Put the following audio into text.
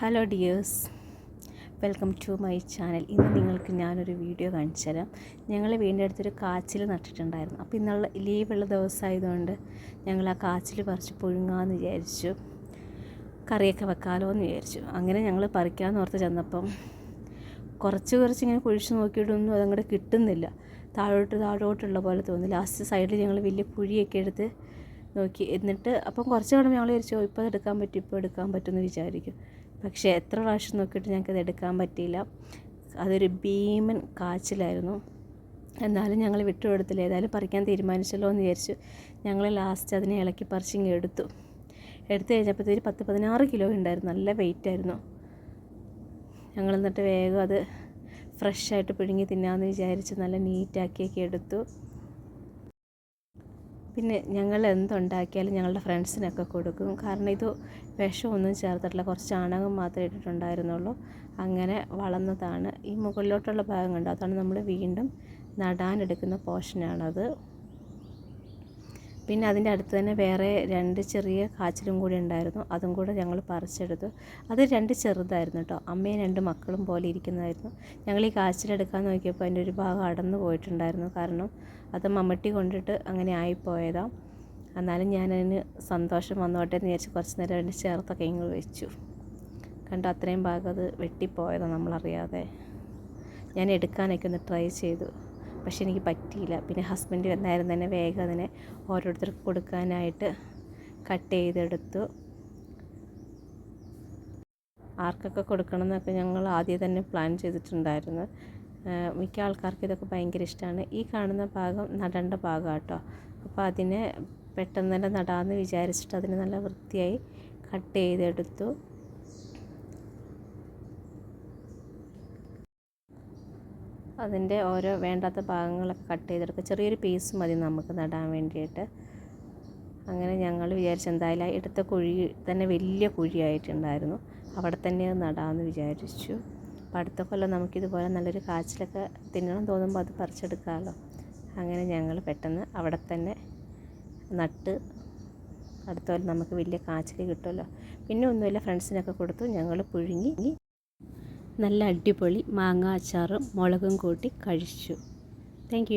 Hello dears welcome to my channel ഇന്ന് നിങ്ങൾക്ക് ഞാനൊരു വീഡിയോ കാണിച്ചു തരാം. ഞങ്ങൾ വീടിന്റെ അടുത്തൊരു കാച്ചിൽ നട്ടിട്ടുണ്ടായിരുന്നു. അപ്പോൾ ഇന്നുള്ള ലീവുള്ള ദിവസമായതുകൊണ്ട് ഞങ്ങൾ ആ കാച്ചിൽ പറിച്ച് പുഴുങ്ങാമെന്ന് വിചാരിച്ചു. കറിയൊക്കെ വെക്കാമല്ലോ എന്ന് വിചാരിച്ചു. അങ്ങനെ ഞങ്ങൾ പറിക്കാമെന്ന് ഓർത്ത് ചെന്നപ്പം കുറച്ച് കുറച്ച് ഇങ്ങനെ കുഴിച്ച് നോക്കിയിട്ടൊന്നും അതങ്ങോട്ട് കിട്ടുന്നില്ല. താഴോട്ട് താഴോട്ടുള്ള പോലെ തോന്നി. ലാസ്റ്റ് സൈഡിൽ ഞങ്ങൾ വലിയ പുഴിയൊക്കെ എടുത്ത് നോക്കി. എന്നിട്ട് അപ്പം കുറച്ച് കഴിയുമ്പോൾ ഞങ്ങൾ വിചാരിച്ചു ഇപ്പോൾ എടുക്കാൻ പറ്റും ഇപ്പോൾ എടുക്കാൻ പറ്റുമെന്ന് വിചാരിക്കും. പക്ഷേ എത്ര പ്രാവശ്യം നോക്കിയിട്ട് ഞങ്ങൾക്കത് എടുക്കാൻ പറ്റിയില്ല. അതൊരു ഭീമൻ കാച്ചിലായിരുന്നു. എന്നാലും ഞങ്ങൾ വിട്ടുകൊടുത്തില്ല ഏതായാലും പറിക്കാൻ തീരുമാനിച്ചല്ലോ എന്ന് വിചാരിച്ചു. ഞങ്ങൾ ലാസ്റ്റ് അതിനെ ഇളക്കി പറിച്ചിങ്ങ് എടുത്തു. എടുത്തു കഴിഞ്ഞപ്പോഴത്തേക്ക് പത്ത് പതിനാറ് കിലോ ഉണ്ടായിരുന്നു. നല്ല വെയിറ്റ് ആയിരുന്നു. ഞങ്ങൾ എന്നിട്ട് വേഗം അത് ഫ്രഷായിട്ട് പിഴുങ്ങി തിന്നാമെന്ന് വിചാരിച്ച് നല്ല നീറ്റാക്കിയൊക്കെ എടുത്തു. പിന്നെ ഞങ്ങൾ എന്തുണ്ടാക്കിയാലും ഞങ്ങളുടെ ഫ്രണ്ട്സിനൊക്കെ കൊടുക്കും. കാരണം ഇത് വിഷമൊന്നും ചേർത്തിട്ടില്ല. കുറച്ച് ചാണകം മാത്രമേ ഇട്ടിട്ടുണ്ടായിരുന്നുള്ളൂ. അങ്ങനെ വളർന്നതാണ്. ഈ മുകളിലോട്ടുള്ള ഭാഗം കണ്ടോ? അതാണ് നമ്മൾ വീണ്ടും നടാനെടുക്കുന്ന പോർഷനാണത്. പിന്നെ അതിന്റെ അടുത്ത് തന്നെ വേറെ രണ്ട് ചെറിയ കാച്ചിലും കൂടി ഉണ്ടായിരുന്നു. അതും കൂടെ ഞങ്ങൾ പറിച്ചെടുത്തു. അത് രണ്ട് ചെറുതായിരുന്നു കേട്ടോ അമ്മയും രണ്ട് മക്കളും പോലെ ഇരിക്കുന്നതായിരുന്നു. ഞങ്ങൾ ഈ കാച്ചിലെടുക്കാൻ നോക്കിയപ്പോൾ അതിന്റെ ഒരു ഭാഗം അടന്നു പോയിട്ടുണ്ടായിരുന്നു. കാരണം അത് മമ്മട്ടി കൊണ്ടിട്ട് അങ്ങനെ ആയിപ്പോയതാണ് എന്നാലും ഞാനതിന് സന്തോഷം വന്നോട്ടെ എന്ന് വിചാരിച്ച് കുറച്ച് നേരം അതിന്റെ ചേർത്തൊക്കെ ഇങ്ങ് വെച്ചു. കണ്ടോ? അത്രയും ഭാഗം അത് വെട്ടിപ്പോയതാണ് നമ്മളറിയാതെ. ഞാൻ എടുക്കാനൊക്കെ ഒന്ന് ട്രൈ ചെയ്തു. പക്ഷെ എനിക്ക് പറ്റിയില്ല. പിന്നെ ഹസ്ബൻഡ് എന്തായാലും തന്നെ വേഗം അതിനെ ഓരോരുത്തർക്ക് കൊടുക്കാനായിട്ട് കട്ട് ചെയ്തെടുത്തു. ആർക്കൊക്കെ കൊടുക്കണം എന്നൊക്കെ ഞങ്ങൾ ആദ്യം തന്നെ പ്ലാൻ ചെയ്തിട്ടുണ്ടായിരുന്നു. മിക്ക ആൾക്കാർക്ക് ഇതൊക്കെ ഭയങ്കര ഇഷ്ടമാണ്. ഈ കാണുന്ന ഭാഗം നടേണ്ട ഭാഗം കേട്ടോ അപ്പോൾ അതിനെ പെട്ടെന്ന് തന്നെ നടാമെന്ന് വിചാരിച്ചിട്ട് അതിനെ നല്ല വൃത്തിയായി കട്ട് ചെയ്തെടുത്തു. അതിന്റെ ഓരോ വേണ്ടാത്ത ഭാഗങ്ങളൊക്കെ കട്ട് ചെയ്തെടുക്കുക ചെറിയൊരു പീസ് മതി നമുക്ക് നടാൻ വേണ്ടിയിട്ട്. അങ്ങനെ ഞങ്ങൾ വിചാരിച്ചു എന്തായാലും എടുത്ത കുഴി തന്നെ വലിയ കുഴിയായിട്ടുണ്ടായിരുന്നു. അവിടെ തന്നെ അത് നടാമെന്ന് വിചാരിച്ചു. അപ്പോൾ അടുത്ത കൊല്ലം നമുക്കിതുപോലെ നല്ലൊരു കാച്ചിലൊക്കെ തിന്നണം തോന്നുമ്പോൾ അത് പറിച്ചെടുക്കാമല്ലോ. അങ്ങനെ ഞങ്ങൾ പെട്ടെന്ന് അവിടെ തന്നെ നട്ട് അടുത്ത കൊല്ലം നമുക്ക് വലിയ കാച്ചിൽ കിട്ടുമല്ലോ. പിന്നെ ഒന്നുമില്ല ഫ്രണ്ട്സിനൊക്കെ കൊടുത്തു. ഞങ്ങൾ പുഴുങ്ങി. നല്ല അടിപൊളി മാങ്ങ അച്ചാറും മുളകും കൂട്ടി കഴിച്ചു. താങ്ക്